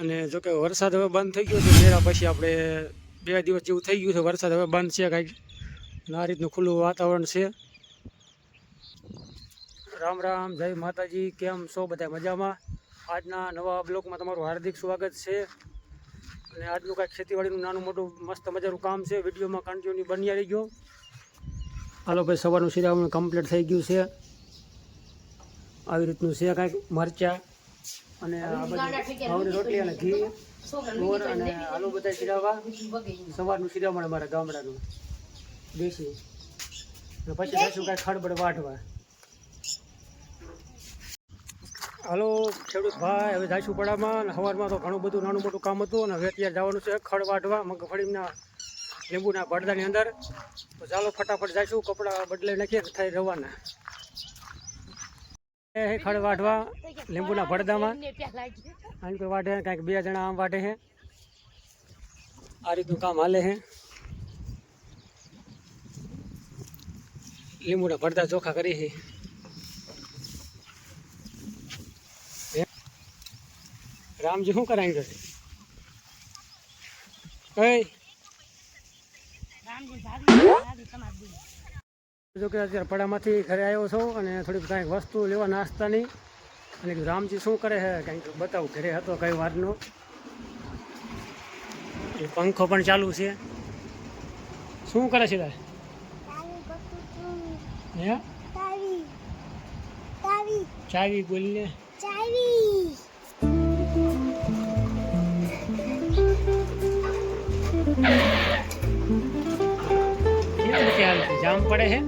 અને જો કે વરસાદ હવે બંધ થઈ ગયો છે મેળા પછી આપણે બે દિવસ જેવું થઈ ગયું છે, વરસાદ હવે બંધ છે કાંઈક. આ રીતનું ખુલ્લું વાતાવરણ છે. રામ રામ, જય માતાજી, કેમ છો બધા મજામાં? આજના નવા બ્લોકમાં તમારું હાર્દિક સ્વાગત છે. અને આજનું કાંઈક ખેતીવાડીનું નાનું મોટું મસ્ત મજાનું કામ છે. વિડીયોમાં કન્ટિન્યુ બન્યા રહી ગયો હાલો ભાઈ, સવારનું શિરામણ કમ્પ્લીટ થઈ ગયું છે. આવી રીતનું છે કાંઈક મરચાં. અને આ બધી ઘઉંની રોટલી અને ઘી ગોળ અને આલુ બધા શિરાવા. સવારનું સિરાવા મળે મારા ગામડાનું. દેશી. અને પછી પાછું કાંઈ ખડબડ વાઢવા. હાલો ખેડૂત ભાઈ હવે જાઈશું પડામાં. સવારમાં તો ઘણું બધું નાનું મોટું કામ હતું અને હવે અત્યારે જવાનું છે ખડ વાઢવા મગફળીના લીંબુના પડદાની અંદર. તો ચાલો ફટાફટ જાઈશું કપડાં બદલાઈ નાખીએ થઈ રવાના. ખડ વાઢવા લીંબુના ભડદામાં આમ કોઈ વાઢે કાંઈક બે જણા આમ વાઢે છે આ રીતનું કામ હાલે છે લીંબુના ભડદા ચોખા કરી છે હે? રામજી શું કરાવી છે કઈ જો કે અત્યારે પડામાંથી ઘરે આવ્યો છું અને થોડીક કાંઈક વસ્તુ લેવા નાસ્તાની. અને રામજી શું કરે છે? કંઈક બતાવું ઘરે હતો કઈ વારનો એ પંખો પણ ચાલુ છે. શું કરે છે તારે? ચાવી બોલીને. કેવી રીતે હાલે છે જામ પડે છે.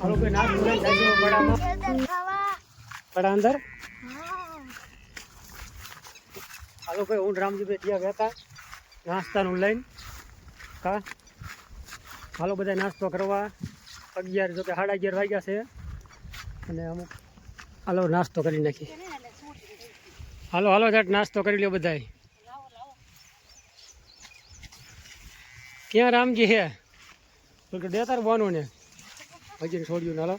હાલો ભાઈ નાસ્તો લઈને જાજો અંદર. હાલો ભાઈ હું ત્યાં ગયા હતા. નાસ્તાનું લઈને. કા? હાલો બધા નાસ્તો કરવા. અગિયાર જો કે સાડા અગિયાર વાગ્યા છે. અને અમુક હાલો, નાસ્તો કરી નાખીએ. હાલો હાલો જાટ નાસ્તો કરી લ્યો બધાય. ક્યાં રામજી હે? બે તાર બોનું ને. હજી છોડ્યું ને હાલો.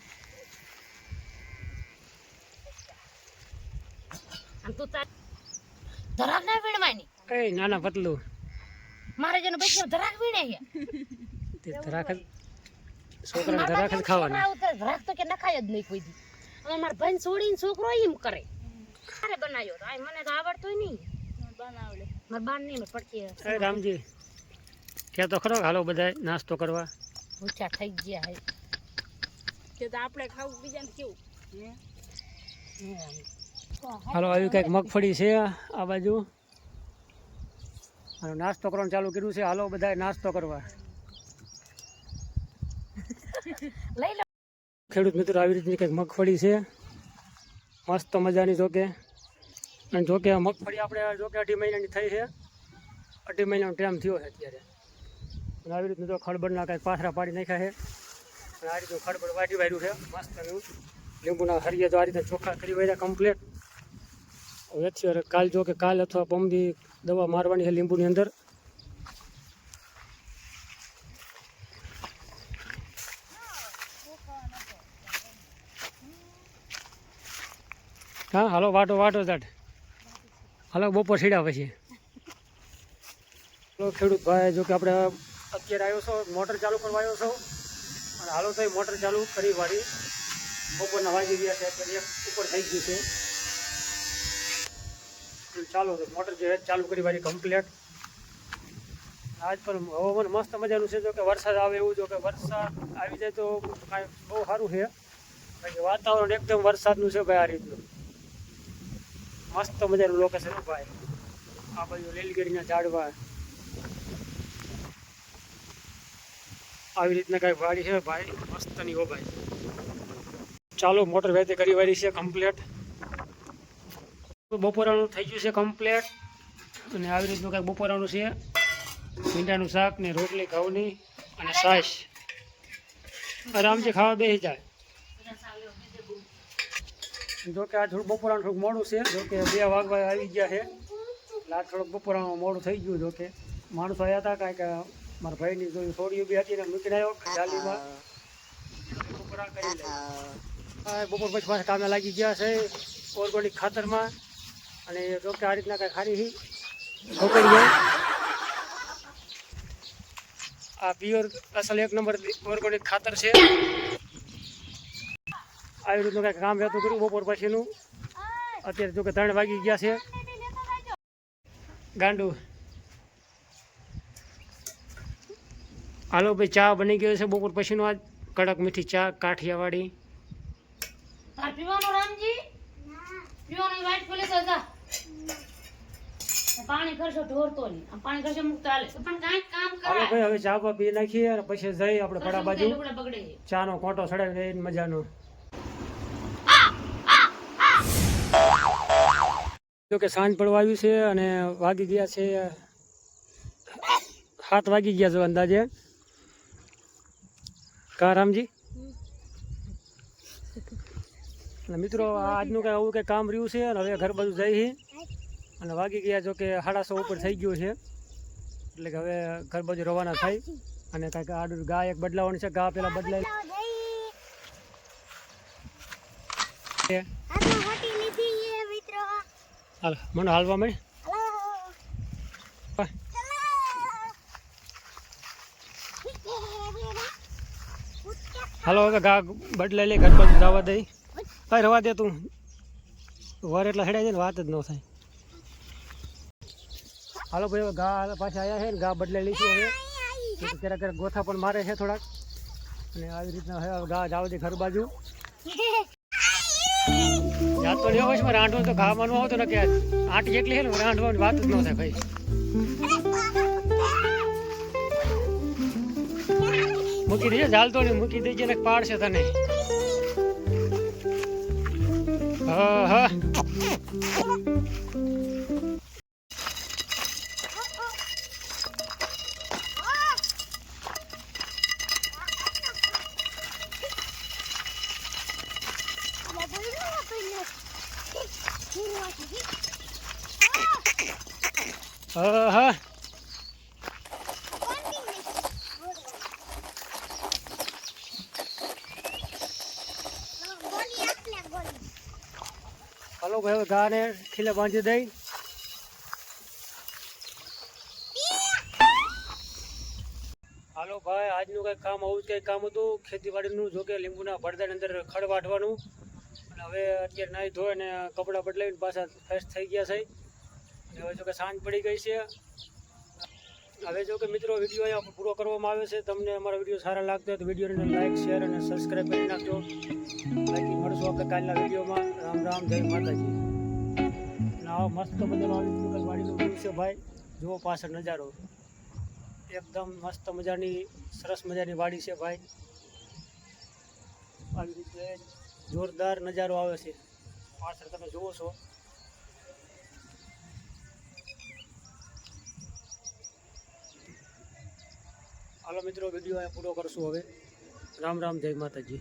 ધરાક ના વીણવાની. એ નાના પતલું. મારે જેનો બચ્ચો ધરાક વીણે છે. તે ધરાક છોકરાને ધરાક જ ખાવાના. ધરાક તો કે નખાય જ નહીં કોઈ દી. હવે મારા ભાઈ છોડીને છોકરો એમ કરે. મારે બનાવ્યો તો. આ મને તો આવડતો નહીં. બનાવડે મારે બાર નહીં પડતી એ રામજી કે તો ખરો હાલો બધાય નાસ્તો કરવા. ઊંચા થઈ ગયા હે. કે તો આપણે ખાવું બીજાને કેવું? હાલો આવી કંઈક મગફળી છે આ બાજુ. હાલો નાસ્તો કરવાનું ચાલુ કર્યું છે. હાલો બધાય નાસ્તો કરવા. લઈ લો. ખેડૂત મિત્રો આવી રીતની કંઈક મગફળી છે. મસ્ત મજાની જોકે. અને જોકે મગફળી આપણે જોકે અઢી મહિનાની થઈ છે. અઢી મહિનાનો ટાઈમ થયો છે અત્યારે. અને આવી રીતનું જો ખડબડના કાંઈક પાથરા પાડી નાખ્યા છે. અને આ રીતનું ખડબડ વાટી વાર્યું છે. મસ્ત એવું લીંબુના હરિયે તો આ રીતે ચોખ્ખા કરી વાર્યા કમ્પ્લેટ અત્યારે કાલ જો કે કાલ અથવા પમદી દવા મારવાની છે લીંબુની અંદર. હા, હાલો, વાટો વાટો તાટ હાલો, બપોર સીડ્યા પછી. તો ખેડૂત ભાઈ, જો કે આપણે અત્યારે આવ્યો છો, મોટર ચાલુ કરવા આવ્યો છો. અને હાલો, તો મોટર ચાલુ કરી વાળી. બપોરના વાગી ગયા છે, અત્યારે ઉપર થઈ ગયું છે. ચાલો મોટર જે ચાલુ કરી વાળી કમ્પ્લીટ આજ પણ હવામાન મસ્ત મજાનું છે, જો કે વરસાદ આવે એવું, જો કે વરસાદ આવી જાય તો કાંઈ બહુ સારું છે. કારણ વાતાવરણ એકદમ વરસાદનું છે ભાઈ આ રીતનું. મસ્ત મજાનું લોકેશન ભાઈ આ બાજુ લીલગીરીના ઝાડવા. આવી રીતના કાંઈ વાડી છે ભાઈ, મસ્તની હો ભાઈ ચાલો, મોટર વેતે કરી વાળી છે કમ્પ્લેટ બપોરાનું થઈ ગયું છે કમ્પ્લેટ અને આવી રીતનું કાંઈક બપોરાનું છે. ભીંડાનું શાક ને રોટલી, ઘઉંની અને સાસ આરામથી ખાવા બેસી જાય. જો કે આ થોડું બપોરાનું થોડુંક મોડું છે જોકે બે વાગવા આવી ગયા છે. એટલે આ થોડુંક બપોરાનું મોડું થઈ ગયું જોકે માણસો આવ્યા હતા કાંઈક મારા ભાઈની જોયું છોડીઓ બી હતી ને મૂકીને આવ્યો ચાલીમાં બપોરા કરી બપોર પછી પાછા કામે લાગી ગયા છે ઓર્ગોનિક ખાતરમાં. અને જોકે આ રીતના કાંઈ ખારી ઠોકરીએ આ પ્યોર અસલ એક નંબર ઓર્ગોનિક ખાતર છે. આવી રીતનું કાંઈક કામ રહેતું કર્યું બપોર પછીનું. અત્યારે જો કે ત્રણ વાગી ગયા છે. ગાંડું. હાલો ભાઈ ચા બની ગયો છે બપોર પછીનો આજ. કડક મીઠી ચા કાઠિયાવાડી. રામજી? પીવાનું પાણી કરશો ઢોરતો નહીં. આમ પાણી કરશો મુક્ત હાલે પણ કાંઈક કામ હાલો કરાય ભાઈ હવે ચા બા પી નાખીએ અને પછી જઈ આપણે પડા બાજુ. છે ચાનો કોટો ચડાવી મજાનો. જો કે સાંજ પડવા આવ્યું છે અને વાગી ગયા છે સાત વાગી ગયા છે અંદાજે. કા રામજી? અને મિત્રો આ આજનું કંઈ આવું કંઈ કામ રહ્યું છે અને હવે ઘર બાજુ જઈ અને વાગી ગયા જો કે સાડાસો ઉપર થઈ ગયું છે. એટલે કે હવે ઘર બાજુ રવાના થાય. અને કાંઈક આડું ગાય એક બદલાવાની છે ગા પેલા બદલાય. હાલ મને હાલવા મળે હાલો હવે ગા બદલાઈ લે ઘર બાજુ જવા દઈ. કઈ રવા દે તું. વર એટલા હેડાય છે ને વાત જ ન થાય. હાલો ભાઈ હવે ઘા પાછા આવ્યા છે ને ગા બદલાઈ લઈશું હવે. ક્યારેક ક્યારેક ગોથા પણ મારે છે થોડાક. અને આવી રીતના હવે ગા જાવ દે ઘર બાજુ. જાત તો લેવો છે રાંધવો તો ખાવાનું આવતો ન કે આંટી એકલી છે ને, રાંધવાની વાત જ ન થાય ભાઈ. મૂકી દેજે ચાલતો નહીં, મૂકી દેજે, ને પાડશે તને. હા હા. હા હલો ભાઈ, હવે ગાને ખીલે બાંધી દઈ. હાલો ભાઈ, આજનું કંઈક કામ આવું કંઈક કામ હતું? ખેતીવાડીનું જો કે લીંબુના ભરદાની અંદર ખડ વાટવાનું. અને હવે અત્યારે નાહી ધોઈ અને કપડાં બદલાવીને પાછા ફ્રેશ થઈ ગયા છે. હવે જો કે સાંજ પડી ગઈ છે. હવે જો કે મિત્રો વીડિયો અહીંયા પૂરો કરવામાં આવ્યો છે. તમને અમારા વીડિયો સારા લાગતા હોય તો વિડીયોને લાઈક શેર અને સબસ્ક્રાઈબ કરી નાખજો. બાકી મળશું આપણે કાલના વિડીયોમાં. રામ રામ, જય માતાજી. આવો મસ્ત મજાનો વાડીનો વ્યૂ છે ભાઈ. જુઓ પાછળ નજારો. એકદમ મસ્ત મજાની, સરસ મજાની વાડી છે ભાઈ. આવી રીતે જોરદાર નજારો આવે છે. પાછળ તમે જુઓ છો. હાલો મિત્રો વીડિયો પૂરો કરશું હવે. રામ રામ જય માતાજી.